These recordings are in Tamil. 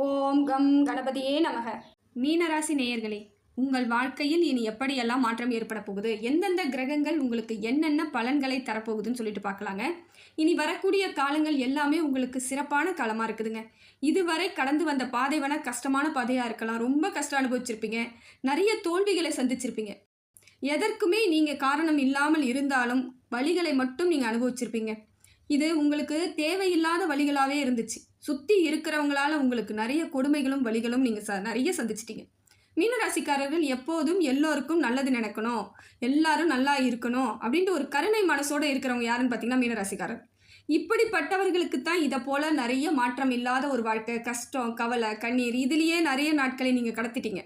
ஓம் கம் கணபதியே நமக. மீனராசி நேயர்களே உங்கள் வாழ்க்கையில் இனி எப்படியெல்லாம் மாற்றம் ஏற்பட போகுது? எந்தெந்த கிரகங்கள் உங்களுக்கு என்னென்ன பலன்களை தரப்போகுதுன்னு சொல்லிட்டு பார்க்கலாங்க. இனி வரக்கூடிய காலங்கள் எல்லாமே உங்களுக்கு சிறப்பான காலமாக இருக்குதுங்க. இதுவரை கடந்து வந்த பாதை வேணா கஷ்டமான பாதையாக இருக்கலாம். ரொம்ப கஷ்டம் அனுபவிச்சிருப்பீங்க. நிறைய தோல்விகளை சந்திச்சிருப்பீங்க. எதற்குமே நீங்கள் காரணம் இல்லாமல் இருந்தாலும் வழிகளை மட்டும் நீங்கள் அனுபவிச்சிருப்பீங்க. இது உங்களுக்கு தேவையில்லாத வழிகளாகவே இருந்துச்சு. சுற்றி இருக்கிறவங்களால உங்களுக்கு நிறைய கொடுமைகளும் வழிகளும் நீங்கள் ச நிறைய சந்திச்சிட்டீங்க. மீனராசிக்காரர்கள் எப்போதும் எல்லோருக்கும் நல்லது நினைக்கணும் எல்லாரும் நல்லா இருக்கணும் அப்படின்ட்டு ஒரு கருணை மனசோட இருக்கிறவங்க யாருன்னு பார்த்தீங்கன்னா மீனராசிக்காரர் இப்படிப்பட்டவர்களுக்கு தான் இதை போல நிறைய மாற்றம் இல்லாத ஒரு வாழ்க்கை கஷ்டம் கவலை கண்ணீர் இதுலேயே நிறைய நாட்களை நீங்கள் கடத்திட்டீங்க.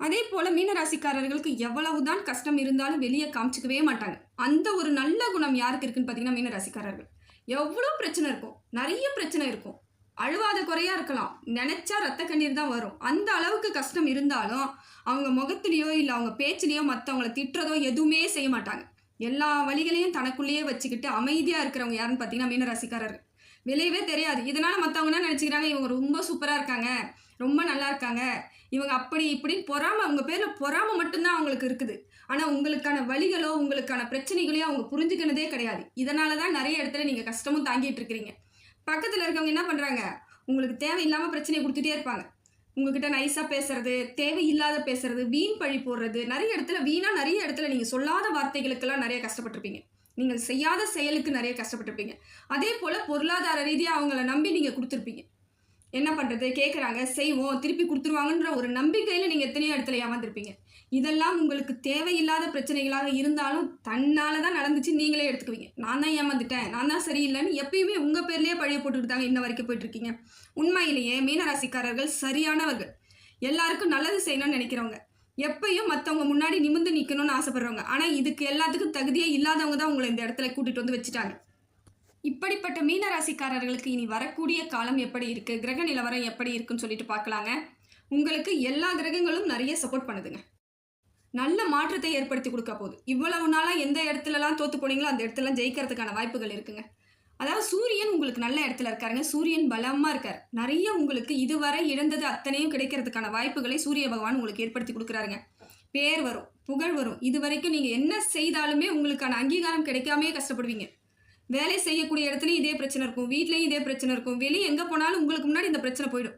அதே போல மீனராசிக்காரர்களுக்கு எவ்வளவுதான் கஷ்டம் இருந்தாலும் வெளியே காமிச்சிக்கவே மாட்டாங்க. அந்த ஒரு நல்ல குணம் யாருக்கு இருக்குன்னு பார்த்தீங்கன்னா மீனராசிக்காரர்கள். எவ்வளோ பிரச்சனை இருக்கும்? நிறைய பிரச்சனை இருக்கும். அழுவாத குறையா இருக்கலாம். நினைச்சா ரத்த கண்ணீர் தான் வரும். அந்த அளவுக்கு கஷ்டம் இருந்தாலும் அவங்க முகத்திலேயோ இல்லை அவங்க பேச்சிலேயோ மற்றவங்கள திட்டுறதோ எதுவுமே செய்ய மாட்டாங்க. எல்லா வழிகளையும் தனக்குள்ளேயே வச்சுக்கிட்டு அமைதியாக இருக்கிறவங்க யாருன்னு பார்த்தீங்கன்னா மீனராசிக்காரர்கள் விளையவே தெரியாது. இதனால் மற்றவங்க என்ன நினச்சிக்கிறாங்க? இவங்க ரொம்ப சூப்பராக இருக்காங்க. ரொம்ப நல்லா இருக்காங்க. இவங்க அப்படி இப்படின்னு பொறாம அவங்க பேரில் பொறாம மட்டும்தான் அவங்களுக்கு இருக்குது. ஆனால் உங்களுக்கான வழிகளோ உங்களுக்கான பிரச்சனைகளையோ அவங்க புரிஞ்சுக்கினதே கிடையாது. இதனால தான் நிறைய இடத்துல நீங்கள் கஷ்டமும் தாங்கிட்டு இருக்கிறீங்க. பக்கத்தில் இருக்கவங்க என்ன பண்ணுறாங்க உங்களுக்கு தேவையில்லாமல் பிரச்சனையை கொடுத்துட்டே இருப்பாங்க. உங்ககிட்ட நைஸாக பேசுறது தேவையில்லாத பேசுறது வீண் பழி போடுறது நிறைய இடத்துல வீணாக நிறைய இடத்துல நீங்கள் சொல்லாத வார்த்தைகளுக்கெல்லாம் நிறைய கஷ்டப்பட்டிருப்பீங்க. நீங்கள் செய்யாத செயலுக்கு நிறைய கஷ்டப்பட்டிருப்பீங்க. அதே போல் பொருளாதார ரீதியாக அவங்கள நம்பி நீங்கள் கொடுத்துருப்பீங்க. என்ன பண்ணுறது கேட்குறாங்க செய்வோம். திருப்பி கொடுத்துருவாங்கன்ற ஒரு நம்பிக்கையில் நீங்கள் எத்தனையோ இடத்துல ஏமாந்துருப்பீங்க. இதெல்லாம் உங்களுக்கு தேவையில்லாத பிரச்சனைகளாக இருந்தாலும் தன்னால் தான் நடந்துச்சு நீங்களே எடுத்துக்குவீங்க. நான் தான் ஏமாந்துட்டேன். நான் தான் சரியில்லைன்னு எப்பயுமே உங்கள் பேர்லேயே பழைய போட்டுக்கிட்டாங்க இன்ன வரைக்கும் போயிட்டுருக்கீங்க. உண்மையிலேயே மீனராசிக்காரர்கள் சரியானவர்கள். எல்லாருக்கும் நல்லது செய்யணும்னு நினைக்கிறவங்க. எப்பயும் மற்றவங்க முன்னாடி நிமிந்து நிற்கணும்னு ஆசைப்படுறவங்க. ஆனால் இதுக்கு எல்லாத்துக்கும் தகுதியே இல்லாதவங்க தான் உங்களை இந்த இடத்துல கூட்டிகிட்டு வந்து வச்சுட்டாங்க. இப்படிப்பட்ட மீன ராசிக்காரர்களுக்கு இனி வரக்கூடிய காலம் எப்படி இருக்குது கிரக நிலவரம் எப்படி இருக்குன்னு சொல்லிட்டு பார்க்கலாங்க. உங்களுக்கு எல்லா கிரகங்களும் நிறைய சப்போர்ட் பண்ணுதுங்க. நல்ல மாற்றத்தை ஏற்படுத்தி கொடுக்க போகுது. இவ்வளவு நாளாக எந்த இடத்துலலாம் தோத்து போனீங்களோ அந்த இடத்துலலாம் ஜெயிக்கிறதுக்கான வாய்ப்புகள் இருக்குங்க. அதாவது சூரியன் உங்களுக்கு நல்ல இடத்துல இருக்காருங்க. சூரியன் பலமாக இருக்கார். நிறைய உங்களுக்கு இதுவரை இழந்தது அத்தனையும் கிடைக்கிறதுக்கான வாய்ப்புகளை சூரிய பகவான் உங்களுக்கு ஏற்படுத்தி கொடுக்குறாருங்க. பேர் வரும் புகழ் வரும். இது வரைக்கும் நீங்கள் என்ன செய்தாலுமே உங்களுக்கான அங்கீகாரம் கிடைக்காமே கஷ்டப்படுவீங்க. வேலை செய்யக்கூடிய இடத்துலையும் இதே பிரச்சனை இருக்கும். வீட்லேயும் இதே பிரச்சனை இருக்கும். வெளியே எங்கே போனாலும் உங்களுக்கு முன்னாடி இந்த பிரச்சனை போயிடும்.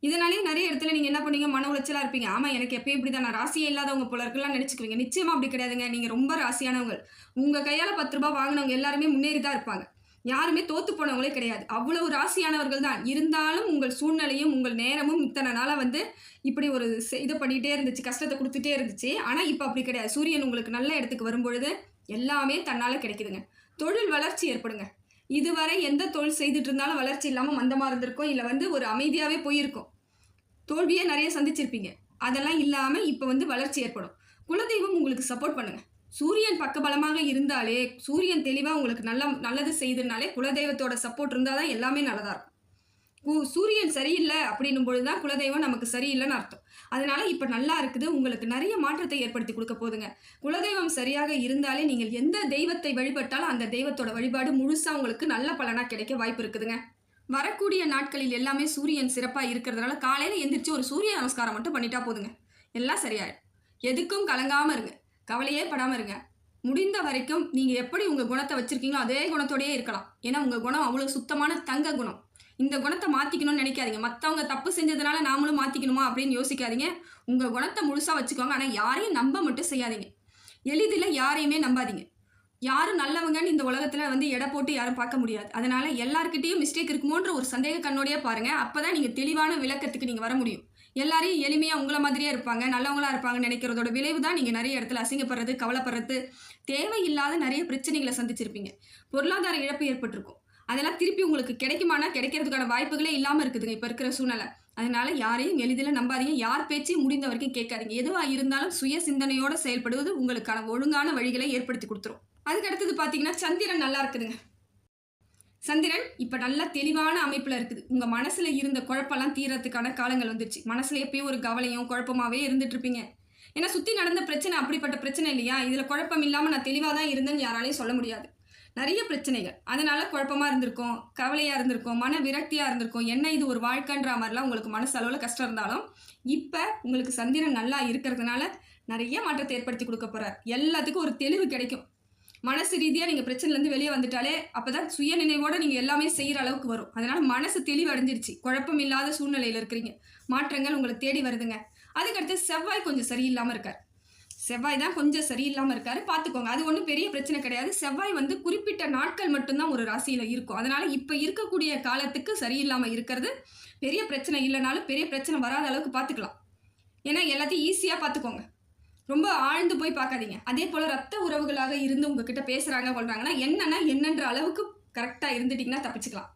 இதனாலேயே நிறைய இடத்துல நீங்கள் என்ன பண்ணீங்க? மன உளைச்சலாக இருப்பீங்க. ஆமாம் எனக்கு எப்பயும் இப்படி தான் நான் ராசியே இல்லாதவங்க போல இருக்கலாம் நினச்சிக்குவீங்க. நிச்சயமாக அப்படி கிடையாதுங்க. நீங்கள் ரொம்ப ராசியானவங்க. உங்கள் கையால் பத்து ரூபா வாங்கினவங்க எல்லாருமே முன்னேறி தான் இருப்பாங்க. யாருமே தோத்து போனவங்களே கிடையாது. அவ்வளவு ராசியானவர்கள் தான். இருந்தாலும் உங்கள் சூழ்நிலையும் உங்கள் நேரமும் இத்தனை நாளாக வந்து இப்படி ஒரு செ- இதை பண்ணிகிட்டே இருந்துச்சு. கஷ்டத்தை கொடுத்துட்டே இருந்துச்சு. ஆனால் இப்போ அப்படி கிடையாது. சூரியன் உங்களுக்கு நல்ல இடத்துக்கு வரும்பொழுது எல்லாமே தன்னால் கிடைக்குதுங்க. தொழில் வளர்ச்சி ஏற்படுங்க. இதுவரை எந்த தொழில் செய்துட்டு இருந்தாலும் வளர்ச்சி இல்லாமல் மந்தமாக இருந்திருக்கும் இல்லை வந்து ஒரு அமைதியாகவே போயிருக்கும் தோல்வியே நிறைய சந்திச்சிருப்பீங்க. அதெல்லாம் இல்லாமல் இப்போ வந்து வளர்ச்சி ஏற்படும். குலதெய்வம் உங்களுக்கு சப்போர்ட் பண்ணுங்கள் சூரியன் பக்கபலமாக இருந்தாலே சூரியன் தெளிவாக உங்களுக்கு நல்ல நல்லது செய்ததுனாலே குலதெய்வத்தோட சப்போர்ட் இருந்தால் தான் எல்லாமே நல்லதாக இருக்கும். சூரியன் சரியில்லை அப்படின்னும் பொழுது தான் குலதெய்வம் நமக்கு சரியில்லைன்னு அர்த்தம். அதனால இப்போ நல்லா இருக்குது உங்களுக்கு நிறைய மாற்றத்தை ஏற்படுத்தி கொடுக்க போதுங்க. குலதெய்வம் சரியாக இருந்தாலே நீங்கள் எந்த தெய்வத்தை வழிபட்டாலும் அந்த தெய்வத்தோட வழிபாடு முழுசாக உங்களுக்கு நல்ல பலனாக கிடைக்க வாய்ப்பு இருக்குதுங்க. வரக்கூடிய நாட்களில் எல்லாமே சூரியன் சிறப்பாக இருக்கிறதுனால காலையில் எந்திரிச்சு ஒரு சூரிய நமஸ்காரம் மட்டும் பண்ணிட்டா போதுங்க. எல்லாம் சரியாயிடும். எதுக்கும் கலங்காமல் இருங்க. கவலையே படாமல் இருங்க. முடிந்த வரைக்கும் நீங்கள் எப்படி உங்கள் குணத்தை வச்சுருக்கீங்களோ அதே குணத்தோடயே இருக்கலாம். ஏன்னா உங்கள் குணம் அவ்வளோ சுத்தமான தங்க குணம். இந்த குணத்தை மாற்றிக்கணும்னு நினைக்காதீங்க. மற்றவங்க தப்பு செஞ்சதுனால நாமளும் மாற்றிக்கணுமா அப்படின்னு யோசிக்காதீங்க. உங்கள் குணத்தை முழுசாக வச்சுக்கோங்க. ஆனால் யாரையும் நம்ப மட்டும் செய்யாதீங்க. எளிதில் யாரையுமே நம்பாதீங்க. யாரும் நல்லவங்கன்னு இந்த உலகத்தில் வந்து எடை போட்டு யாரும் பார்க்க முடியாது. அதனால் எல்லாருக்கிட்டேயும் மிஸ்டேக் இருக்குமோன்ற ஒரு சந்தேக கண்ணோடையே அப்போ தான் நீங்கள் தெளிவான விளக்கத்துக்கு நீங்கள் வர முடியும். எல்லாரையும் எளிமையாக உங்களை மாதிரியே இருப்பாங்க. நல்லவங்களா இருப்பாங்கன்னு நினைக்கிறதோட விளைவு தான் நீங்கள் நிறைய இடத்துல அசிங்கப்படுறது கவலைப்படுறது தேவையில்லாத நிறைய பிரச்சனைகளை சந்திச்சிருப்பீங்க. பொருளாதார இழப்பு ஏற்பட்டிருக்கும். அதெல்லாம் திருப்பி உங்களுக்கு கிடைக்குமானா கிடைக்கிறதுக்கான வாய்ப்புகளே இல்லாமல் இருக்குதுங்க இப்போ இருக்கிற சூழ்நிலை. அதனால யாரையும் எளிதில் நம்பாதீங்க. யார் பேச்சையும் முடிந்த வரைக்கும் கேட்காதீங்க. எதுவாக இருந்தாலும் சுய சிந்தனையோட செயல்படுவது உங்களுக்கான ஒழுங்கான வழிகளை ஏற்படுத்தி கொடுத்துரும். அதுக்கு அடுத்தது பார்த்தீங்கன்னா சந்திரன் நல்லா இருக்குதுங்க. சந்திரன் இப்போ நல்லா தெளிவான அமைப்பில் இருக்குது. உங்கள் மனசில் இருந்த குழப்பம்லாம் தீரத்துக்கான காலங்கள் வந்துருச்சு. மனசில் எப்பயும் ஒரு கவலையும் குழப்பமாகவே இருந்துட்டு இருப்பீங்க. ஏன்னா சுற்றி நடந்த பிரச்சனை அப்படிப்பட்ட பிரச்சனை இல்லையா? இதில் குழப்பம் இல்லாமல் நான் தெளிவாக தான் இருந்தேன்னு யாராலையும் சொல்ல முடியாது. நிறைய பிரச்சனைகள். அதனால குழப்பமாக இருந்திருக்கும் கவலையாக இருந்திருக்கும் மன விரக்தியாக இருந்திருக்கும் என்ன இது ஒரு வாழ்க்கைன்ற மாதிரிலாம் உங்களுக்கு மனசு அளவில் கஷ்டம் இருந்தாலும் இப்போ உங்களுக்கு சந்திரன் நல்லா இருக்கிறதுனால நிறைய மாற்றத்தை ஏற்படுத்தி கொடுக்க போகிறார் எல்லாத்துக்கும் ஒரு தெளிவு கிடைக்கும். மனசு ரீதியாக நீங்கள் பிரச்சனைலேருந்து வெளியே வந்துட்டாலே அப்போ தான் சுய நினைவோடு நீங்கள் எல்லாமே செய்கிற அளவுக்கு வரும். அதனால் மனசு தெளிவு அடைஞ்சிருச்சு குழப்பம் இல்லாத சூழ்நிலையில் இருக்கிறீங்க. மாற்றங்கள் உங்களை தேடி வருதுங்க. அதுக்கடுத்து செவ்வாய் கொஞ்சம் சரியில்லாமல் இருக்கார். செவ்வாய் தான் கொஞ்சம் சரியில்லாமல் இருக்காரு. பார்த்துக்கோங்க அது ஒன்றும் பெரிய பிரச்சனை கிடையாது. செவ்வாய் வந்து குறிப்பிட்ட நாட்கள் மட்டும்தான் ஒரு ராசியில் இருக்கும். அதனால் இப்போ இருக்கக்கூடிய காலத்துக்கு சரியில்லாமல் இருக்கிறது பெரிய பிரச்சனை இல்லைனாலும் பெரிய பிரச்சனை வராத அளவுக்கு பார்த்துக்கலாம் ஏன்னா எல்லாத்தையும் ஈஸியாக பார்த்துக்கோங்க ரொம்ப ஆழ்ந்து போய் பார்க்காதீங்க அதே போல் ரத்த உறவுகளாக இருந்து உங்ககிட்ட பேசுகிறாங்க சொல்கிறாங்கன்னா என்னென்னா என்னன்ற அளவுக்கு கரெக்டாக இருந்துட்டிங்கன்னா தப்பிச்சுக்கலாம்.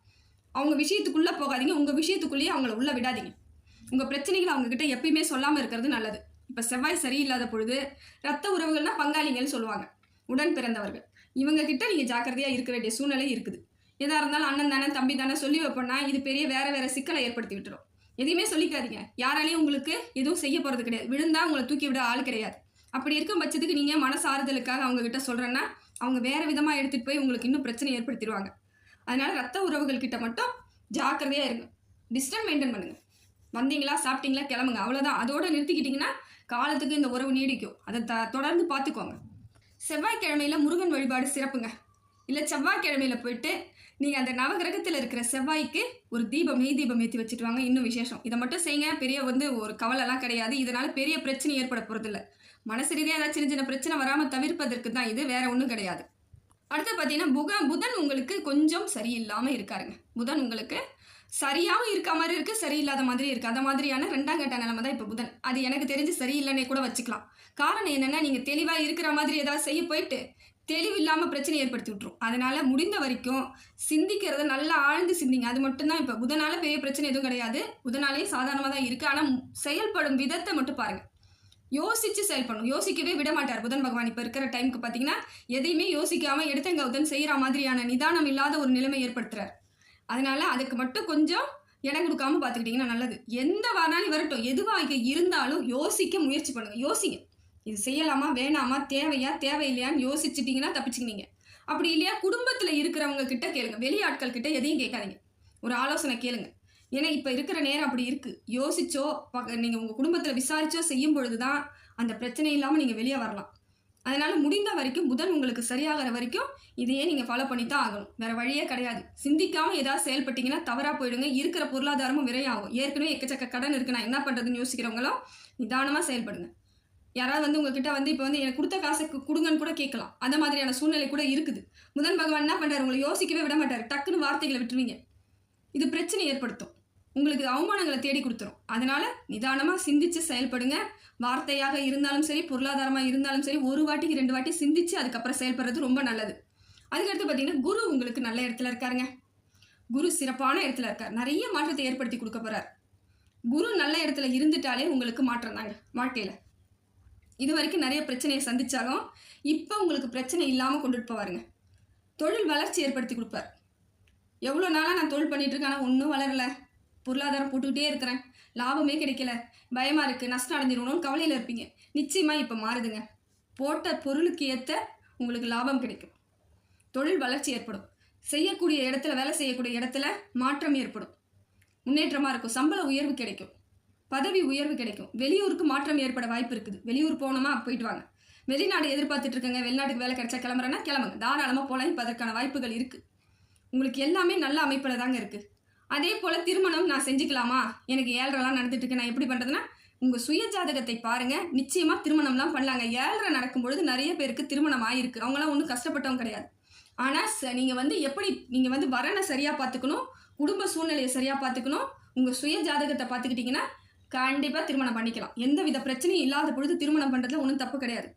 அவங்க விஷயத்துக்குள்ளே போகாதீங்க. உங்கள் விஷயத்துக்குள்ளேயே அவங்கள உள்ளே விடாதீங்க. உங்கள் பிரச்சனைகளை அவங்கக்கிட்ட எப்பயுமே சொல்லாமல் இருக்கிறது நல்லது. இப்போ செவ்வாய் சரியில்லாத பொழுது ரத்த உறவுகள்னா பங்காளிங்கன்னு சொல்லுவாங்க. உடன் பிறந்தவர்கள். இவங்க கிட்ட நீங்கள் ஜாக்கிரதையாக இருக்க வேண்டிய சூழ்நிலை இருக்குது. எதாக இருந்தாலும் அண்ணன் தானே தம்பி தானே சொல்லி வைப்போம்னா இது பெரிய வேற வேற சிக்கலை ஏற்படுத்தி விட்டுரும். எதையுமே சொல்லிக்காதீங்க. யாராலையும் உங்களுக்கு எதுவும் செய்ய போகிறது கிடையாது. விழுந்தா உங்களை தூக்கி விட ஆள் கிடையாது. அப்படி இருக்கும் பட்சத்துக்கு நீங்கள் மனசாறுதலுக்காக அவங்கக்கிட்ட அவங்க கிட்ட சொல்கிறேன்னா அவங்க வேறு விதமாக எடுத்துகிட்டு போய் உங்களுக்கு இன்னும் பிரச்சனை ஏற்படுத்திடுவாங்க அதனால் ரத்த உறவுகள் கிட்ட மட்டும் ஜாக்கிரதையாக இருங்க. டிஸ்டன்ஸ் மெயின்டைன் பண்ணுங்கள் வந்தீங்களா சாப்பிட்டீங்களா கிளம்புங்க. அவ்வளோதான் அதோடு நிறுத்திக்கிட்டிங்கன்னா காலத்துக்கு இந்த உறவு நீடிக்கும். அதை த தொடர்ந்து பார்த்துக்கோங்க. செவ்வாய்க்கிழமையில் முருகன் வழிபாடு சிறப்புங்க. இல்லை செவ்வாய்க்கிழமையில் போயிட்டு நீங்கள் அந்த நவகிரகத்தில் இருக்கிற செவ்வாய்க்கு ஒரு தீபம் நெய் தீபம் ஏற்றி வச்சுட்டு வாங்க. இன்னும் விசேஷம். இதை மட்டும் செய்யுங்க. பெரிய வந்து ஒரு கவலைலாம் கிடையாது. இதனால் பெரிய பிரச்சனை ஏற்பட போகிறதில்ல மனசு ரீதியாக ஏதாவது சின்ன சின்ன பிரச்சனை வராமல் தவிர்ப்பதற்கு தான் இது வேற ஒன்றும் கிடையாது. அடுத்து பார்த்தீங்கன்னா புக புதன் உங்களுக்கு கொஞ்சம் சரியில்லாமல் இருக்காருங்க. புதன் உங்களுக்கு சரியாகவும் இருக்க மாதிரி இருக்கு சரியில்லாத மாதிரி இருக்கு. அந்த மாதிரியான ரெண்டாம் கட்ட நிலைமை தான் இப்போ புதன். அது எனக்கு தெரிஞ்சு சரியில்லைன்னே கூட வச்சுக்கலாம். காரணம் என்னென்னா நீங்கள் தெளிவாக இருக்கிற மாதிரி ஏதாவது செய்ய போயிட்டு தெளிவு இல்லாமல் பிரச்சனை ஏற்படுத்தி விட்ரும் அதனால் முடிந்த வரைக்கும் சிந்திக்கிறத நல்லா ஆழ்ந்து சிந்திங்க. அது மட்டும்தான் இப்போ புதனால் பெரிய பிரச்சனை எதுவும் கிடையாது. புதனாலேயும் சாதாரணமாக தான் இருக்குது ஆனால் செயல்படும் விதத்தை மட்டும் பாருங்கள் யோசிச்சு செயல்படணும். யோசிக்கவே விட மாட்டார் புதன் பகவான். இப்போ இருக்கிற டைமுக்கு பார்த்தீங்கன்னா எதையுமே யோசிக்காமல் எடுத்தங்க புதன் செய்கிற மாதிரியான நிதானம் இல்லாத ஒரு நிலைமை ஏற்படுத்துகிறார் அதனால அதுக்கு மட்டும் கொஞ்சம் இடம் கொடுக்காம பார்த்துக்கிட்டிங்கன்னா நல்லது. எந்த வரனாலும் வரட்டும். எதுவாக இருந்தாலும் யோசிக்க முயற்சி பண்ணுங்க. யோசிங்க. இது செய்யலாமா? வேணாமா? தேவையா? தேவையில்லையான்னு யோசிச்சிட்டிங்கன்னா தப்பிச்சுக்கினீங்க. அப்படி இல்லையா? குடும்பத்தில் இருக்கிறவங்க கிட்ட கேளுங்க. வெளியாட்கள் கிட்ட எதையும் கேட்காதீங்க. ஒரு ஆலோசனை கேளுங்க. ஏன்னா இப்போ இருக்கிற நேரம் அப்படி இருக்குது யோசிச்சோ நீங்கள் உங்கள் குடும்பத்தில் விசாரிச்சோ செய்யும் பொழுது தான் அந்த பிரச்சனை இல்லாமல் நீங்கள் வெளியே வரலாம். அதனால முடிந்த வரைக்கும் புதன் உங்களுக்கு சரியாகிற வரைக்கும் இதையே நீங்கள் ஃபாலோ பண்ணி தான் ஆகணும். வேற வழியே கிடையாது. சிந்திக்காமல் ஏதாவது செயல்பட்டீங்கன்னா தவறாக போயிடுங்க. இருக்கிற பொருளாதாரமும் விரையாகும் ஏற்கனவே எக்கச்சக்க கடன் இருக்கு. நான் என்ன பண்ணுறதுன்னு யோசிக்கிறவங்களும் நிதானமாக செயல்படுங்க. யாராவது வந்து உங்ககிட்ட வந்து இப்போ வந்து எனக்கு கொடுத்த காசை கொடுங்கன்னு கூட கேட்கலாம். அந்த மாதிரியான சூழ்நிலை கூட இருக்குது. முதன் பகவான் என்ன பண்ணுறாரு உங்களை யோசிக்கவே விட மாட்டார். டக்குன்னு வார்த்தைகளை விட்டுருவீங்க. இது பிரச்சனை ஏற்படுத்தும். உங்களுக்கு அவமானங்களை தேடி கொடுத்துரும். அதனால நிதானமாக சிந்திச்சு செயல்படுங்க. வார்த்தையாக இருந்தாலும் சரி பொருளாதாரமாக இருந்தாலும் சரி ஒரு வாட்டிக்கு ரெண்டு வாட்டி சிந்திச்சு அதுக்கப்புறம் செயல்படுறது ரொம்ப நல்லது. அதுக்கடுத்து பார்த்தீங்கன்னா குரு உங்களுக்கு நல்ல இடத்துல இருக்காருங்க. குரு சிறப்பான இடத்துல இருக்கார். நிறைய மாற்றத்தை ஏற்படுத்தி கொடுக்க போறார். குரு நல்ல இடத்துல இருந்துட்டாலே உங்களுக்கு மாற்றம் தாங்க வாழ்க்கையில். இது வரைக்கும் நிறைய பிரச்சனையை சந்தித்தாலும் இப்போ உங்களுக்கு பிரச்சனை இல்லாமல் கொண்டுட்டு போவாருங்க. தொழில் வளர்ச்சி ஏற்படுத்தி கொடுப்பார். எவ்வளோ நாளாக நான் தொழில் பண்ணிட்டு இருக்கேன் ஆனால் ஒன்றும் வளரல. பொருளாதாரம் போட்டுக்கிட்டே இருக்கிறேன். லாபமே கிடைக்கல. பயமாக இருக்குது நஷ்டம் அடைஞ்சிடணும்னு கவலையில் இருப்பீங்க. நிச்சயமாக இப்போ மாறுதுங்க. போட்ட பொருளுக்கு ஏற்ற உங்களுக்கு லாபம் கிடைக்கும். தொழில் வளர்ச்சி ஏற்படும். செய்யக்கூடிய இடத்துல வேலை செய்யக்கூடிய இடத்துல மாற்றம் ஏற்படும். முன்னேற்றமாக இருக்கும். சம்பள உயர்வு கிடைக்கும். பதவி உயர்வு கிடைக்கும். வெளியூருக்கு மாற்றம் ஏற்பட வாய்ப்பு இருக்குது. வெளியூர் போனோமா? போயிட்டு வாங்க. வெளிநாடு எதிர்பார்த்துட்டு இருக்கங்க. வெளிநாட்டுக்கு வேலை கிடைச்சா கிளம்புறேன்னா கிளம்புங்க. தாராளமாக போகலாம் இப்போ அதற்கான வாய்ப்புகள் இருக்குது உங்களுக்கு எல்லாமே நல்ல அமைப்பில் தாங்க இருக்குது அதே போல் திருமணம் நான் செஞ்சுக்கலாமா? எனக்கு ஏழ்ரெல்லாம் நடந்துட்டு இருக்கு நான் எப்படி பண்ணுறதுன்னா உங்கள் சுய ஜாதகத்தை பாருங்கள் நிச்சயமாக திருமணம்லாம் பண்ணலாங்க. ஏழ்ரை நடக்கும் பொழுது நிறைய பேருக்கு திருமணம் ஆயிருக்கு. அவங்களாம் ஒன்றும் கஷ்டப்பட்டவங்க கிடையாது. ஆனால் ச நீங்கள் வந்து எப்படி நீங்கள் வந்து வரனை சரியாக பார்த்துக்கணும் குடும்ப சூழ்நிலையை சரியாக பார்த்துக்கணும் உங்கள் சுய ஜாதகத்தை பார்த்துக்கிட்டிங்கன்னா கண்டிப்பாக திருமணம் பண்ணிக்கலாம். எந்த வித பிரச்சனையும் இல்லாத பொழுது திருமணம் பண்ணுறதுல ஒன்றும் தப்பு கிடையாது.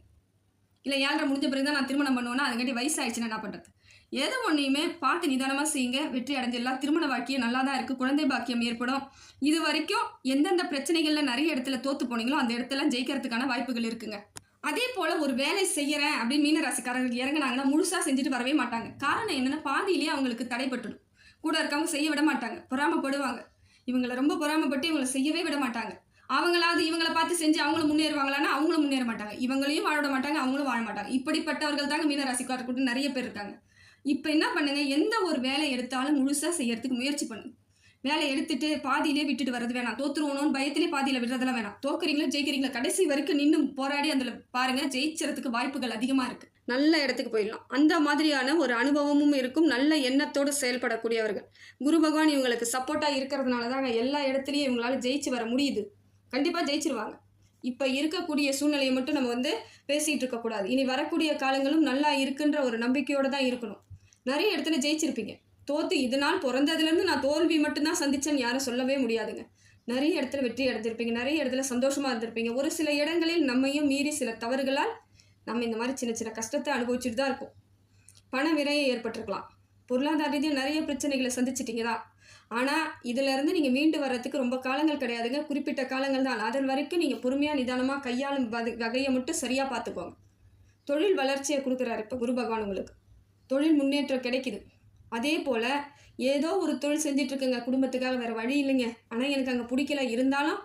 இல்லை ஏழரை முடிஞ்ச பிறகு தான் நான் திருமணம் பண்ணுவேன்னா அதுக்காட்டி வயசாகிடுச்சுன்னா என்ன பண்ணுறது எது ஒன்றையுமே பார்த்து நிதானமாக செய்யுங்க. வெற்றி அடைஞ்சிடலாம். திருமண வாழ்க்கையும் நல்லா தான் இருக்குது குழந்தை பாக்கியம் ஏற்படும். இது வரைக்கும் எந்தெந்த பிரச்சனைகளில் நிறைய இடத்துல தோற்று போனீங்களோ அந்த இடத்துல ஜெயிக்கிறதுக்கான வாய்ப்புகள் இருக்குங்க. அதே போல் ஒரு வேலை செய்கிறேன் அப்படின்னு மீன இறங்கினாங்கன்னா இறங்குனாங்கன்னா முழுசாக செஞ்சுட்டு வரவே மாட்டாங்க. காரணம் என்னென்னா பாதியிலேயே அவங்களுக்கு தடைப்பட்டுடும் கூட இருக்கவங்க செய்ய விட மாட்டாங்க. பொறாமப்படுவாங்க. இவங்களை ரொம்ப பொறாமப்பட்டு இவங்களை செய்யவே விட மாட்டாங்க. அவங்களாவது இவங்களை பார்த்து செஞ்சு அவங்களும் முன்னேறுவாங்களான்னா அவங்களும் முன்னேற மாட்டாங்க. இவங்களையும் வாழ விட மாட்டாங்க. அவங்களும் வாழ மாட்டாங்க. இப்படிப்பட்டவர்கள் தாங்க மீன ராசிக்காரர்கள் நிறைய பேர் இருக்காங்க. இப்போ என்ன பண்ணுங்க? எந்த ஒரு வேலை எடுத்தாலும் முழுசாக செய்யறதுக்கு முயற்சி பண்ணுங்க வேலை எடுத்துட்டு பாதியிலே விட்டுட்டு வர்றது வேணாம். தோத்துருவோணும்னு பயத்திலே பாதியில் விடுறதெல்லாம் வேணாம். தோக்குறீங்களா ஜெயிக்கிறீங்களா? கடைசி வரைக்கும் நின்று போராடி அதில் பாருங்க ஜெயிச்சறதுக்கு வாய்ப்புகள் அதிகமாக இருக்கு. நல்ல இடத்துக்கு போயிடலாம். அந்த மாதிரியான ஒரு அனுபவமும் இருக்கும். நல்ல எண்ணத்தோடு செயல்படக்கூடியவர்கள். குரு பகவான் இவங்களுக்கு சப்போர்ட்டாக இருக்கிறதுனால தாங்க எல்லா இடத்துலையும் இவங்களால ஜெயிச்சு வர முடியுது. கண்டிப்பாக ஜெயிச்சிருவாங்க. இப்போ இருக்கக்கூடிய சூழ்நிலையை மட்டும் நம்ம வந்து பேசிகிட்டு இருக்கக்கூடாது. இனி வரக்கூடிய காலங்களும் நல்லா இருக்குன்ற ஒரு நம்பிக்கையோடு தான் இருக்கணும். நிறைய இடத்துல ஜெயிச்சிருப்பீங்க. தோத்து இது நாள் பிறந்ததுலேருந்து நான் தோல்வி மட்டும்தான் சந்திச்சேன்னு யாரும் சொல்லவே முடியாதுங்க. நிறைய இடத்துல வெற்றி அடைஞ்சிருப்பீங்க. நிறைய இடத்துல சந்தோஷமாக இருந்திருப்பீங்க. ஒரு சில இடங்களில் நம்மையும் மீறி சில தவறுகளால் நம்ம இந்த மாதிரி சின்ன சின்ன கஷ்டத்தை அனுபவிச்சுட்டு தான் இருக்கோம். பண விரயம் ஏற்பட்டிருக்கலாம். பொருளாதார ரீதியாக நிறைய பிரச்சனைகளை சந்திச்சிட்டிங்க தான். ஆனால் இதிலேருந்து நீங்கள் மீண்டு வர்றதுக்கு ரொம்ப காலங்கள் கிடையாதுங்க. குறிப்பிட்ட காலங்கள் தான். அதன் வரைக்கும் நீங்கள் பொறுமையாக நிதானமாக கையாளும் வகையை மட்டும் சரியாக பார்த்துக்கோங்க. தொழில் வளர்ச்சியை கொடுக்குறாரு இப்போ குரு பகவான் உங்களுக்கு. தொழில் முன்னேற்றம் கிடைக்குது. அதே போல் ஏதோ ஒரு தொழில் செஞ்சுட்டு குடும்பத்துக்காக வேறு வழி இல்லைங்க. ஆனால் எனக்கு அங்கே பிடிக்கல. இருந்தாலும்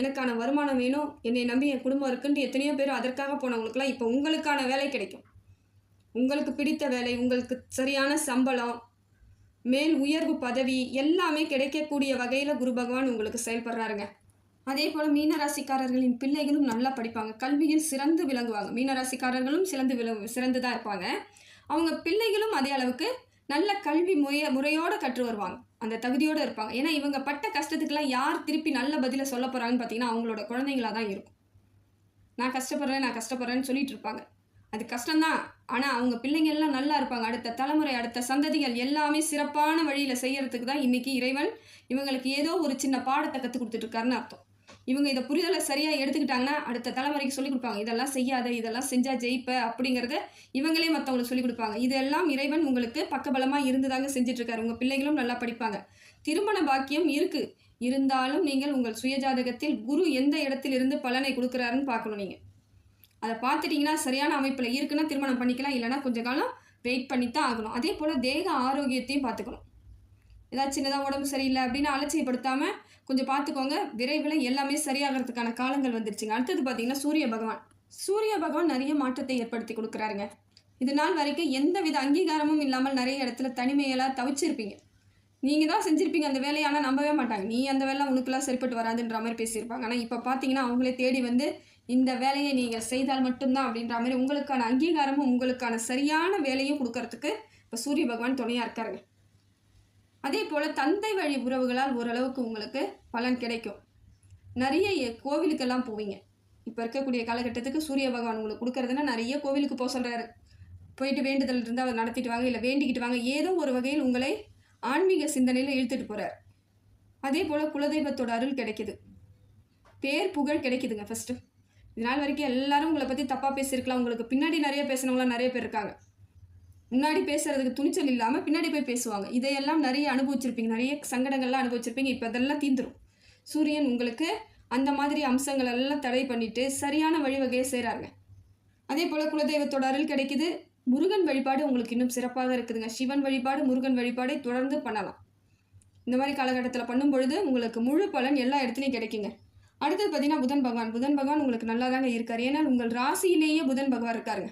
எனக்கான வருமானம் வேணும். என்னை நம்பி என் குடும்பம் இருக்குன்ட்டு எத்தனையோ பேர் அதற்காக போனவங்களுக்குலாம் இப்போ உங்களுக்கான வேலை கிடைக்கும். உங்களுக்கு பிடித்த வேலை உங்களுக்கு சரியான சம்பளம் மேல் உயர்வு பதவி எல்லாமே கிடைக்கக்கூடிய வகையில் குரு பகவான் உங்களுக்கு செயல்படுறாருங்க. அதே போல் மீனராசிக்காரர்களின் பிள்ளைகளும் நல்லா படிப்பாங்க. கல்வியில் சிறந்து விளங்குவாங்க. மீனராசிக்காரர்களும் சிறந்து விளங்கு சிறந்து தான் இருப்பாங்க. அவங்க பிள்ளைகளும் அதே அளவுக்கு நல்ல கல்வி முறைய முறையோடு கற்று வருவாங்க. அந்த தகுதியோடு இருப்பாங்க. ஏன்னா இவங்க பட்ட கஷ்டத்துக்கெல்லாம் யார் திருப்பி நல்ல பதிலை சொல்ல போகிறாங்கன்னு பார்த்தீங்கன்னா அவங்களோட குழந்தைங்களா தான் இருக்கும். நான் கஷ்டப்படுறேன் நான் கஷ்டப்படுறேன்னு சொல்லிட்டு இருப்பாங்க. அது கஷ்டம்தான். ஆனால் அவங்க பிள்ளைங்க எல்லாம் நல்லா இருப்பாங்க. அடுத்த தலைமுறை அடுத்த சந்ததிகள் எல்லாமே சிறப்பான வழியில் செய்யறதுக்கு தான் இன்றைக்கி இறைவன் இவங்களுக்கு ஏதோ ஒரு சின்ன பாடத்தை கற்றுக் கொடுத்துட்ருக்காருன்னு அர்த்தம். இவங்க இதை புரிதலை சரியாக எடுத்துக்கிட்டாங்கன்னா அடுத்த தலைமுறைக்கு சொல்லிக் கொடுப்பாங்க இதெல்லாம் செய்யாத இதெல்லாம் செஞ்சால் ஜெயிப்ப அப்படிங்கிறத இவங்களே மற்றவங்களுக்கு சொல்லிக் கொடுப்பாங்க. இதெல்லாம் இறைவன் உங்களுக்கு பக்கபலமாக இருந்துதாங்க செஞ்சிட்ருக்காரு. உங்கள் பிள்ளைகளும் நல்லா படிப்பாங்க. திருமண பாக்கியம் இருக்கு. இருந்தாலும் நீங்கள் உங்கள் சுயஜாதகத்தில் குரு எந்த இடத்திலிருந்து பலனை கொடுக்குறாருன்னு பார்க்கணும் நீங்கள் அதை பார்த்துட்டிங்கன்னா சரியான அமைப்பில் இருக்குன்னா திருமணம் பண்ணிக்கலாம் இல்லைன்னா கொஞ்ச காலம் வெயிட் பண்ணி தான் ஆகணும். அதே போல் தேக ஆரோக்கியத்தையும் பார்த்துக்கணும். ஏதாவது சின்னதாக உடம்பு சரியில்லை அப்படின்னு அலட்சியப்படுத்தாமல் கொஞ்சம் பார்த்துக்கோங்க. விரைவில் எல்லாமே சரியாகிறதுக்கான காலங்கள் வந்துருச்சுங்க. அடுத்தது பார்த்தீங்கன்னா சூரிய பகவான். சூரிய பகவான் நிறைய மாற்றத்தை ஏற்படுத்தி கொடுக்குறாருங்க. இது நாள் வரைக்கும் எந்த வித அங்கீகாரமும் இல்லாமல் நிறைய இடத்துல தனிமையெல்லாம் தவிச்சிருப்பீங்க. நீங்கள் தான் செஞ்சுருப்பீங்க அந்த வேலையை ஆனால் நம்பவே மாட்டாங்க. நீ அந்த வேலை உனக்குலாம் சரிப்பட்டு வராதுன்ற மாதிரி பேசியிருப்பாங்க. ஆனால் இப்போ பார்த்தீங்கன்னா அவங்களே தேடி வந்து இந்த வேலையை நீங்கள் செய்தால் மட்டும்தான் அப்படின்ற மாதிரி உங்களுக்கான அங்கீகாரமும் உங்களுக்கான சரியான வேலையும் கொடுக்கறதுக்கு இப்போ சூரிய பகவான் துணையாக இருக்காருங்க. அதே போல் தந்தை வழி உறவுகளால் ஓரளவுக்கு உங்களுக்கு பலன் கிடைக்கும். நிறைய எ- கோவிலுக்கெல்லாம் போவீங்க. இப்போ இருக்கக்கூடிய காலகட்டத்துக்கு சூரிய பகவான் உங்களுக்கு கொடுக்குறதுன்னா நிறைய கோவிலுக்கு போக சொல்கிறாரு போயிட்டு வேண்டுதல் இருந்தால் அவர் நடத்திட்டு வாங்க இல்லை வேண்டிக்கிட்டு வாங்க ஏதோ ஒரு வகையில் உங்களை ஆன்மீக சிந்தனையில் இழுத்துட்டு போகிறார் அதே போல் குலதெய்வத்தோட அருள் கிடைக்குது. பேர் புகழ் கிடைக்குதுங்க ஃபஸ்ட்டு இது நாள் வரைக்கும் எல்லாரும் உங்களை பற்றி தப்பாக பேசியிருக்கலாம். உங்களுக்கு பின்னாடி நிறைய பேசினவங்களாம் நிறைய பேர் இருக்காங்க. முன்னாடி பேசுறதுக்கு துணிச்சல் இல்லாமல் பின்னாடி போய் பேசுவாங்க. இதையெல்லாம் நிறைய அனுபவிச்சிருப்பீங்க. நிறைய சங்கடங்கள்லாம் அனுபவிச்சிருப்பீங்க. இப்போ அதெல்லாம் தீந்துரும். சூரியன் உங்களுக்கு அந்த மாதிரி அம்சங்கள் எல்லாம் தடை பண்ணிட்டு சரியான வழிவகையை செய்கிறாங்க அதே போல் குலதெய்வத்தோட அருள் கிடைக்குது. முருகன் வழிபாடு உங்களுக்கு இன்னும் சிறப்பாக இருக்குதுங்க. சிவன் வழிபாடு முருகன் வழிபாடை தொடர்ந்து பண்ணலாம். இந்த மாதிரி காலகட்டத்தில் பண்ணும் பொழுது உங்களுக்கு முழு பலன் எல்லா இடத்துலையும் கிடைக்குங்க. அடுத்தது பார்த்தீங்கன்னா புதன் பகவான். புதன் பகவான் உங்களுக்கு நல்லா தாங்க இருக்கார். ஏன்னா உங்கள் ராசியிலேயே புதன் பகவான் இருக்காருங்க.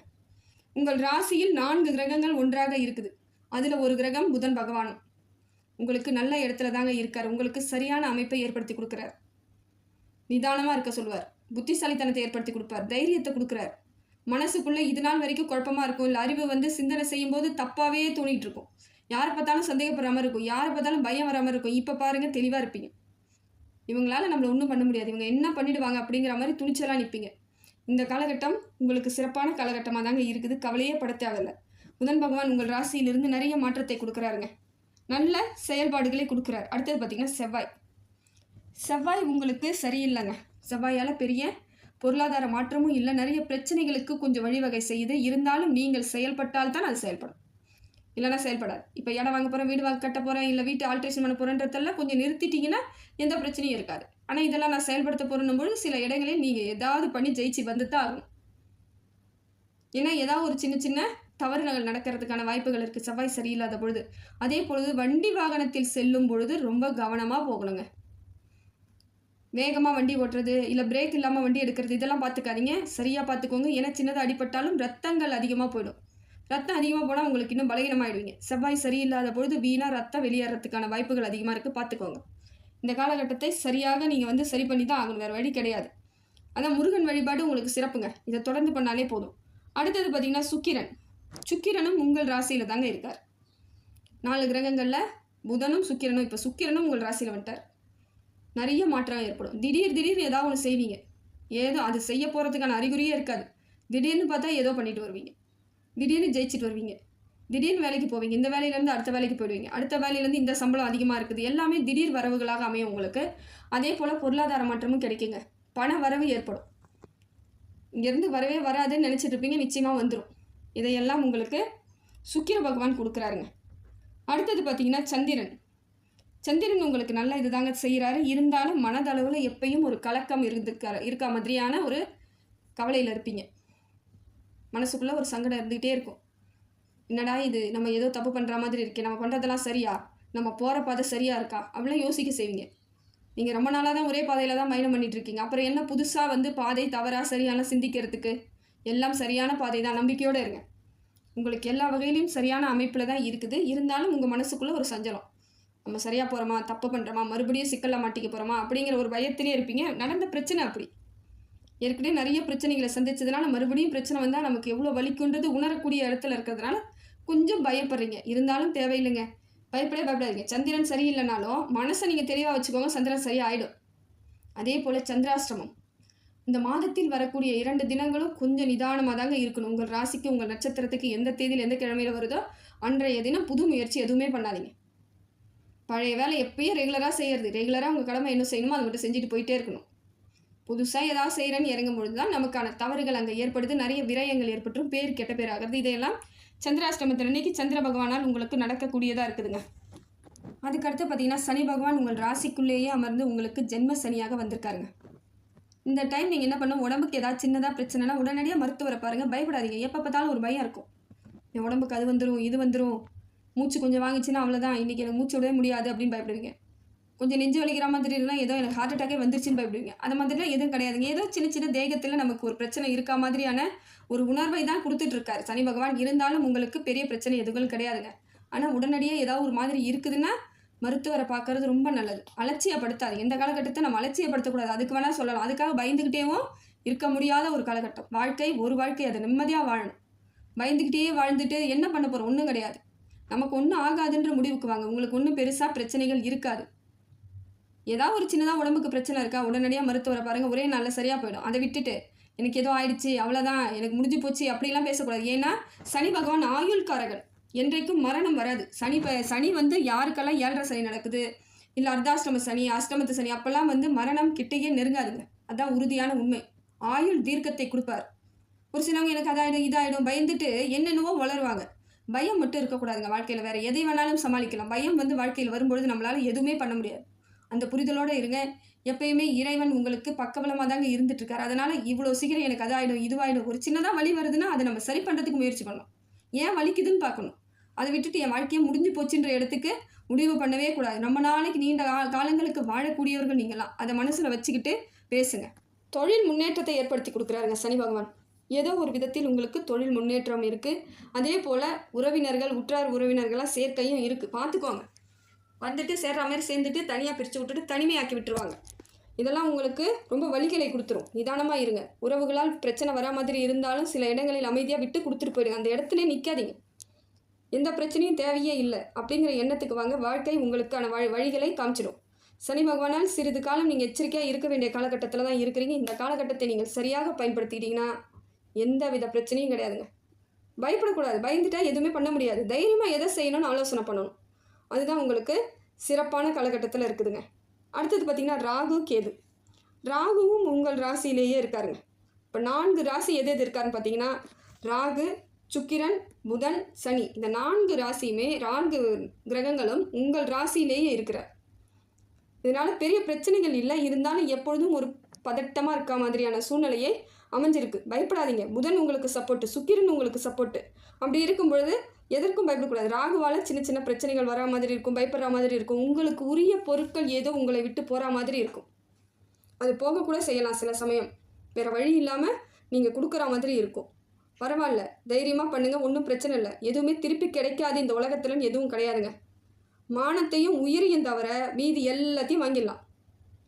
உங்கள் ராசியில் நான்கு கிரகங்கள் ஒன்றாக இருக்குது. அதில் ஒரு கிரகம் புதன் பகவானும் உங்களுக்கு நல்ல இடத்துல தாங்க இருக்கார். உங்களுக்கு சரியான அமைப்பை ஏற்படுத்தி கொடுக்குறார். நிதானமாக இருக்க சொல்லுவார். புத்திசாலித்தனத்தை ஏற்படுத்தி கொடுப்பார். தைரியத்தை கொடுக்குறார். மனசுக்குள்ளே இது நாள் வரைக்கும் குழப்பமாக இருக்கும். இல்லை அறிவு வந்து சிந்தனை செய்யும்போது தப்பாகவே தோணிகிட்டு இருக்கும். யாரை பார்த்தாலும் சந்தேகப்படுற மாதிரி இருக்கும். யாரை பார்த்தாலும் பயம் வர மாதிரி இருக்கும். இப்போ பாருங்கள் தெளிவாக இருப்பீங்க. இவங்களால நம்மளை ஒன்றும் பண்ண முடியாது. இவங்க என்ன பண்ணிடுவாங்க அப்படிங்கிற மாதிரி துணிச்சலாக நிற்பீங்க இந்த காலகட்டம் உங்களுக்கு சிறப்பான காலகட்டமாக தாங்க இருக்குது. கவலையே பட தேவையில்ல. புதன் பகவான் உங்கள் ராசியிலிருந்து நிறைய மாற்றத்தை கொடுக்குறாருங்க. நல்ல செயல்பாடுகளை கொடுக்குறார். அடுத்தது பார்த்தீங்கன்னா செவ்வாய். செவ்வாய் உங்களுக்கு சரியில்லைங்க. செவ்வாயால் பெரிய பொருளாதார மாற்றமும் இல்லை. நிறைய பிரச்சனைகளுக்கு கொஞ்சம் வழிவகை செய்யுது. இருந்தாலும் நீங்கள் செயல்பட்டால் தான் அது செயல்படும். இல்லைன்னா செயல்படாது. இப்போ இடம் வாங்க போகிறேன் வீடு வாங்க கட்ட போகிறேன் இல்லை வீட்டு ஆல்ட்ரேஷன் பண்ண போகிறேன்றதெல்லாம் கொஞ்சம் நிறுத்திட்டிங்கன்னா எந்த பிரச்சனையும் இருக்காது. ஆனால் இதெல்லாம் நான் செயல்படுத்த போகிறேன்னும் சில இடங்களில் நீங்கள் ஏதாவது பண்ணி ஜெயிச்சு வந்து தான் ஆகும். ஏன்னா ஏதாவது ஒரு சின்ன சின்ன தவறுகள் நடக்கிறதுக்கான வாய்ப்புகள் இருக்குது செவ்வாய் சரியில்லாத பொழுது. அதே பொழுது வண்டி வாகனத்தில் செல்லும் பொழுது ரொம்ப கவனமாக போகணுங்க. வேகமாக வண்டி ஓட்டுறது இல்லை பிரேக் இல்லாமல் வண்டி எடுக்கிறது இதெல்லாம் பார்த்துக்காதீங்க சரியாக பார்த்துக்கோங்க ஏன்னா சின்னதாக அடிபட்டாலும் ரத்தங்கள் அதிகமாக போயிடும். ரத்தம் அதிகமாக போனால் உங்களுக்கு இன்னும் பலகீனமாகிடுவீங்க செவ்வாய் சரியில்லாத பொழுது வீணாக ரத்தம் வெளியேறதுக்கான வாய்ப்புகள் அதிகமாக இருக்குது பார்த்துக்கோங்க இந்த காலகட்டத்தை சரியாக நீங்கள் வந்து சரி பண்ணி தான் ஆகணும். வேறு வழி கிடையாது. அதான் முருகன் வழிபாடு உங்களுக்கு சிறப்புங்க. இதை தொடர்ந்து பண்ணாலே போதும். அடுத்தது பார்த்தீங்கன்னா சுக்கிரன். சுக்கிரனும் உங்கள் ராசியில் தாங்க இருக்கார். நாலு கிரகங்களில் புதனும் சுக்கிரனும் இப்போ சுக்கிரனும் உங்கள் ராசியில் வந்துட்டார். நிறைய மாற்றம் ஏற்படும். திடீர் திடீர்னு ஏதாவது ஒன்று செய்வீங்க. ஏதோ அது செய்ய போகிறதுக்கான அறிகுறியே இருக்காது. திடீர்னு பார்த்தா ஏதோ பண்ணிட்டு வருவீங்க. திடீர்னு ஜெயிச்சிட்டு வருவீங்க. திடீர்னு வேலைக்கு போவீங்க இந்த வேலையிலேருந்து அடுத்த வேலைக்கு போயிடுவீங்க. அடுத்த வேலையிலேருந்து இந்த சம்பளம் அதிகமாக இருக்குது. எல்லாமே திடீர் வரவுகளாக அமையும் உங்களுக்கு. அதே போல் பொருளாதார மாற்றமும் கிடைக்குங்க. பண வரவு ஏற்படும். இங்கேருந்து வரவே வராதுன்னு நினச்சிட்டு இருப்பீங்க நிச்சயமாக வந்துடும் இதையெல்லாம் உங்களுக்கு சுக்கிர பகவான் கொடுக்குறாருங்க. அடுத்தது பார்த்தீங்கன்னா சந்திரன். சந்திரன் உங்களுக்கு நல்ல இதுதாங்க செய்கிறாரு இருந்தாலும் மனதளவில் எப்பயும் ஒரு கலக்கம் இருந்துக்கிற இருக்கா மாதிரியான ஒரு கவலையில் இருப்பீங்க. மனசுக்குள்ளே ஒரு சங்கடம் இருந்துகிட்டே இருக்கும். என்னடா இது? நம்ம ஏதோ தப்பு பண்ணுற மாதிரி இருக்கே. நம்ம பண்ணுறதெல்லாம் சரியா? நம்ம போகிற பாதை சரியா இருக்கா? அப்படிலாம் யோசிக்க செய்வீங்க. நீங்கள் ரொம்ப நாளாக தான் ஒரே பாதையில் தான் பயணம் பண்ணிட்டு இருக்கீங்க. அப்புறம் என்ன புதுசாக வந்து பாதை தவறாக சரியான சிந்திக்கிறதுக்கு? எல்லாம் சரியான பாதை தான். நம்பிக்கையோடு இருங்க. உங்களுக்கு எல்லா வகையிலையும் சரியான அமைப்பில் தான் இருக்குது. இருந்தாலும் உங்கள் மனசுக்குள்ளே ஒரு சஞ்சலம். நம்ம சரியாக போகிறோமா தப்பு பண்ணுறோமா மறுபடியும் சிக்கலில் மாட்டிக்க போகிறோமா அப்படிங்கிற ஒரு பயத்திலே இருப்பீங்க. நடந்த பிரச்சனை அப்படி. ஏற்கனவே நிறைய பிரச்சனைகளை சந்திச்சதுனால மறுபடியும் பிரச்சனை வந்தால் நமக்கு எவ்வளோ வலிக்குன்றது உணரக்கூடிய இடத்துல இருக்கிறதுனால கொஞ்சம் பயப்படுறீங்க. இருந்தாலும் தேவையில்லைங்க. பயப்படவே பயப்படாதீங்க. சந்திரன் சரியில்லைனாலும் மனசை நீங்கள் தெளிவாக வச்சுக்கோங்க சந்திரன் சரியாயிடும். அதே போல் சந்திராஷ்டமம். இந்த மாதத்தில் வரக்கூடிய இரண்டு தினங்களும் கொஞ்சம் நிதானமாக தாங்க இருக்கணும். உங்கள் ராசிக்கு உங்கள் நட்சத்திரத்துக்கு எந்த தேதியில் எந்த கிழமையில் வருதோ அன்றைய தினம் புது முயற்சி எதுவுமே பண்ணாதீங்க. பழைய வேலை எப்பயும் ரெகுலராக செய்கிறது ரெகுலராக உங்கள் கடமை என்ன செய்யணுமோ அதை மட்டும் செஞ்சுட்டு போயிட்டே இருக்கணும். புதுசாக ஏதாவது செய்கிறேன்னு இறங்கும் பொழுது தான் நமக்கான தவறுகள் அங்கே ஏற்படுது. நிறைய விரயங்கள் ஏற்பட்டும் பேர் கெட்ட பேர் ஆகிறது. இதையெல்லாம் சந்திராஷ்டமத்தில் அன்னைக்கு சந்திர பகவானால் உங்களுக்கு நடக்கக்கூடியதாக இருக்குதுங்க. அதுக்கடுத்து பார்த்தீங்கன்னா சனி பகவான் உங்கள் ராசிக்குள்ளேயே அமர்ந்து உங்களுக்கு ஜென்ம சனியாக வந்திருக்காருங்க. இந்த டைம் நீங்கள் என்ன பண்ணும் உடம்புக்கு ஏதாவது சின்னதாக பிரச்சனைனா உடனடியாக மருத்துவரை பாருங்கள் பயப்படாதீங்க. எப்போ பார்த்தாலும் ஒரு பயம் இருக்கும். என் உடம்புக்கு அது வந்துடும் இது வந்துடும் மூச்சு கொஞ்சம் வாங்கிச்சுன்னா அவ்வளோதான் இன்றைக்கி எனக்கு மூச்சு விடவே முடியாது அப்படின்னு பயப்படுவீங்க. கொஞ்சம் நெஞ்சு வலிக்கிற மாதிரி இருந்தால் ஏதோ எனக்கு ஹார்ட் அட்டாக்கே வந்துருச்சுன்னு பயப்படுவீங்க. அந்த மாதிரிலாம் எதுவும் கிடையாதுங்க. ஏதோ சின்ன சின்ன தேகத்தில் நமக்கு ஒரு பிரச்சனை இருக்கா மாதிரியான ஒரு உணர்வை தான் கொடுத்துட்டு இருக்காரு சனி பகவான் இருந்தாலும் உங்களுக்கு பெரிய பிரச்சனை எதுவும் கிடையாதுங்க. ஆனால் உடனடியாக ஏதாவது ஒரு மாதிரி இருக்குதுன்னா மருத்துவரை பார்க்கறது ரொம்ப நல்லது. அலட்சியப்படுத்தாது. எந்த காலகட்டத்தை நம்ம அலட்சியப்படுத்தக்கூடாது. அதுக்கு வேணால் சொல்லலாம். அதுக்காக பயந்துக்கிட்டேவும் இருக்க முடியாத ஒரு காலகட்டம். வாழ்க்கை ஒரு வாழ்க்கை அதை நிம்மதியாக வாழணும். பயந்துக்கிட்டே வாழ்ந்துட்டு என்ன பண்ண போகிறோம் ஒன்றும் கிடையாது. நமக்கு ஒன்றும் ஆகாதுன்ற முடிவுக்கு வாங்க. உங்களுக்கு ஒன்றும் பெருசாக பிரச்சனைகள் இருக்காது. ஏதாவது ஒரு சின்னதாக உடம்புக்கு பிரச்சனை இருக்கா? உடனடியாக மருத்துவரை பாருங்கள் ஒரே நாளில் சரியாக போயிடும். அதை விட்டுட்டு எனக்கு ஏதோ ஆயிடுச்சு அவ்வளோதான் எனக்கு முடிஞ்சு போச்சு அப்படிலாம் பேசக்கூடாது. ஏன்னா சனி பகவான் ஆயுள்காரகன். என்றைக்கும் மரணம் வராது. சனி ப சனி வந்து யாருக்கெல்லாம் ஏழரை சனி நடக்குது இல்லை அர்த்தாஷ்டம சனி அஷ்டமத்து சனி அப்போல்லாம் வந்து மரணம் கிட்டேயே நெருங்காதுங்க. அதான் உறுதியான உண்மை. ஆயுள் தீர்க்கத்தை கொடுப்பார். ஒரு சிலவங்க எனக்கு அதாயிடும் இதாயிடும் பயந்துட்டு என்னென்னவோ வளருவாங்க. பயம் மட்டும் இருக்கக்கூடாதுங்க வாழ்க்கையில். வேறு எதை வேணாலும் சமாளிக்கலாம். பயம் வந்து வாழ்க்கையில் வரும்பொழுது நம்மளால் எதுவுமே பண்ண முடியாது. அந்த புரிதலோடு இருங்க. எப்பயுமே இறைவன் உங்களுக்கு பக்கபலமாக தாங்க இருந்துட்டு இருக்காரு அதனால் இவ்வளோ சீக்கிரம் எனக்கு அதாயிடும் இதுவாயிடும். ஒரு சின்னதாக வலி வருதுன்னா அதை நம்ம சரி பண்ணுறதுக்கு முயற்சி பண்ணணும். ஏன் வலிக்குதுன்னு பார்க்கணும். அதை விட்டுட்டு என் வாழ்க்கையை முடிஞ்சு போச்சுன்ற இடத்துக்கு முடிவு பண்ணவே கூடாது. நம்ம நாளைக்கு நீண்ட கா- காலங்களுக்கு வாழக்கூடியவர்கள் நீங்களாம் அதை மனசில் வச்சுக்கிட்டு பேசுங்க. தொழில் முன்னேற்றத்தை ஏற்படுத்தி கொடுக்குறாருங்க சனி பகவான். ஏதோ ஒரு விதத்தில் உங்களுக்கு தொழில் முன்னேற்றம் இருக்குது அதே போல் உறவினர்கள் உற்றார் உறவினர்களாக சேர்க்கையும் இருக்குது பார்த்துக்கோங்க. வந்துட்டு சேர்ற மாதிரி சேர்ந்துட்டு தனியாக பிரித்து விட்டுட்டு தனிமையாக்கி விட்டுருவாங்க. இதெல்லாம் உங்களுக்கு ரொம்ப வலிகளை கொடுத்துரும். நிதானமாக இருங்க. உறவுகளால் பிரச்சனை வரா மாதிரி இருந்தாலும் சில இடங்களில் அமைதியாக விட்டு கொடுத்துட்டு போயிடுங்க. அந்த இடத்துல நிற்காதீங்க எந்த பிரச்சனையும் தேவையே இல்லை அப்படிங்கிற எண்ணத்துக்கு வாங்க. வாழ்க்கை உங்களுக்கான வழி வழிகளை காமிச்சிடும். சனி பகவானால் சிறிது காலம் நீங்கள் எச்சரிக்கையாக இருக்க வேண்டிய காலகட்டத்தில் தான் இருக்கிறீங்க. இந்த காலகட்டத்தை நீங்கள் சரியாக பயன்படுத்திக்கிட்டீங்கன்னா எந்த வித பிரச்சனையும் கிடையாதுங்க. பயப்படக்கூடாது. பயந்துட்டால் எதுவுமே பண்ண முடியாது. தைரியமாக எதை செய்யணும்னு ஆலோசனை பண்ணணும். அதுதான் உங்களுக்கு சிறப்பான காலகட்டத்தில் இருக்குதுங்க. அடுத்தது பார்த்திங்கன்னா ராகு கேது. ராகுவும் உங்கள் ராசியிலேயே இருக்காருங்க. இப்போ நான்கு ராசி எது எது இருக்காருன்னு பார்த்தீங்கன்னா ராகு சுக்கிரன் புதன் சனி. இந்த நான்கு ராசியுமே நான்கு கிரகங்களும் உங்கள் ராசியிலேயே இருக்கிறார் இதனால் பெரிய பிரச்சனைகள் இல்லை. இருந்தாலும் எப்பொழுதும் ஒரு பதட்டமாக இருக்க மாதிரியான சூழ்நிலையே அமைஞ்சிருக்கு. பயப்படாதீங்க. புதன் உங்களுக்கு சப்போர்ட்டு சுக்கிரன் உங்களுக்கு சப்போர்ட்டு அப்படி இருக்கும் பொழுது எதற்கும் பயப்படக்கூடாது. ராகுவால் சின்ன சின்ன பிரச்சனைகள் வரா மாதிரி இருக்கும் பயப்படுற மாதிரி இருக்கும். உங்களுக்கு உரிய பொருட்கள் ஏதோ உங்களை விட்டு போகிற மாதிரி இருக்கும். அது போகக்கூட செய்யலாம் சில சமயம். வேறு வழி இல்லாமல் நீங்கள் கொடுக்குற மாதிரி இருக்கும். பரவாயில்ல. தைரியமாக பண்ணுங்கள் ஒன்றும் பிரச்சனை இல்லை. எதுவுமே திருப்பி கிடைக்காது. இந்த உலகத்துலன்னு எதுவும் கிடையாதுங்க. மானத்தையும் உயிரையும் தவிர மீதி எல்லாத்தையும் வாங்கிடலாம்.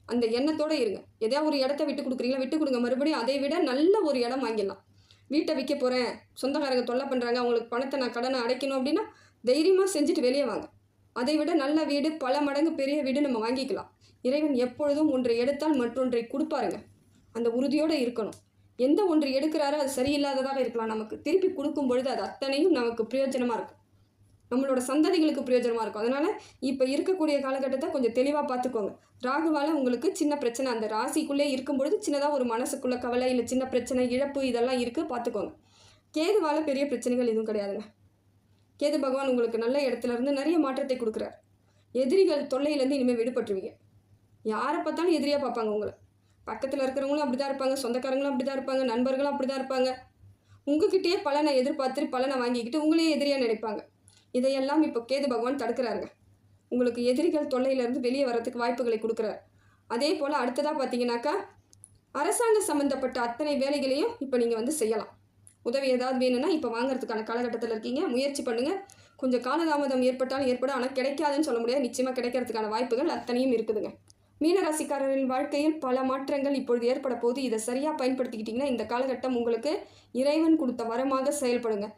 அந்த எண்ணத்தோடு இருங்க. எதாவது ஒரு இடத்த விட்டு கொடுக்குறீங்களா? விட்டு கொடுங்க. மறுபடியும் அதை விட நல்ல ஒரு இடம் வாங்கிடலாம். வீட்டை விற்க போகிறேன் சொந்தக்காரங்க தொல்லை பண்ணுறாங்க அவங்களுக்கு பணத்தை நான் கடனை அடைக்கணும் அப்படின்னா தைரியமாக செஞ்சுட்டு வெளியே வாங்க. அதை விட நல்ல வீடு பல மடங்கு பெரிய வீடு நம்ம வாங்கிக்கலாம். இறைவன் எப்பொழுதும் ஒன்றை எடுத்தால் மற்றொன்றை கொடுப்பாருங்க. அந்த உறுதியோடு இருக்கணும். எந்த ஒன்று எடுக்கிறாரோ அது சரியில்லாததாக இருக்கலாம் நமக்கு. திருப்பி கொடுக்கும் பொழுது அது அத்தனையும் நமக்கு பிரயோஜனமாக இருக்கும். நம்மளோட சந்ததிகளுக்கு பிரயோஜனமாக இருக்கும். அதனால் இப்போ இருக்கக்கூடிய காலகட்டத்தை கொஞ்சம் தெளிவாக பார்த்துக்கோங்க ராகுவால் உங்களுக்கு சின்ன பிரச்சனை. அந்த ராசிக்குள்ளே இருக்கும் பொழுது சின்னதாக ஒரு மனசுக்குள்ளே கவலை இல்லை சின்ன பிரச்சனை இழப்பு இதெல்லாம் இருக்குது பார்த்துக்கோங்க கேதுவால் பெரிய பிரச்சனைகள் எதுவும் கிடையாதுங்க. கேது பகவான் உங்களுக்கு நல்ல இடத்துல இருந்து நிறைய மாற்றத்தை கொடுக்குறார். எதிரிகள் தொல்லையிலேருந்து இனிமேல் விடுபட்டுருவீங்க. யாரை பார்த்தாலும் எதிரியாக பார்ப்பாங்க உங்களை. பக்கத்தில் இருக்கிறவங்களும் அப்படி தான் இருப்பாங்க சொந்தக்காரங்களும் அப்படி தான் இருப்பாங்க நண்பர்களும் அப்படி தான் இருப்பாங்க. உங்ககிட்டயே பலனை எதிர்பார்த்துட்டு பலனை வாங்கிக்கிட்டு உங்களையே எதிரியாக நினைப்பாங்க. இதையெல்லாம் இப்போ கேது பகவான் தடுக்கிறாருங்க. உங்களுக்கு எதிரிகள் தொல்லையிலேருந்து வெளியே வரத்துக்கு வாய்ப்புகளை கொடுக்குறாரு. அதே போல் அடுத்ததாக பார்த்தீங்கன்னாக்கா அரசாங்க சம்மந்தப்பட்ட அத்தனை வேலைகளையும் இப்போ நீங்கள் வந்து செய்யலாம். உதவி ஏதாவது வேணும்னா இப்போ வாங்குறதுக்கான காலகட்டத்தில் இருக்கீங்க. முயற்சி பண்ணுங்கள் கொஞ்சம் காலதாமதம் ஏற்பட்டாலும் ஏற்படும். ஆனால் கிடைக்காதுன்னு சொல்ல முடியாது. நிச்சயமாக கிடைக்கிறதுக்கான வாய்ப்புகள் அத்தனையும் இருக்குதுங்க. மீனராசிக்காரரின் வாழ்க்கையில் பல மாற்றங்கள் இப்பொழுது ஏற்பட போது இதை சரியாக பயன்படுத்திக்கிட்டிங்கன்னா இந்த காலகட்டம் உங்களுக்கு இறைவன் கொடுத்த வரமாக செயல்படுங்க.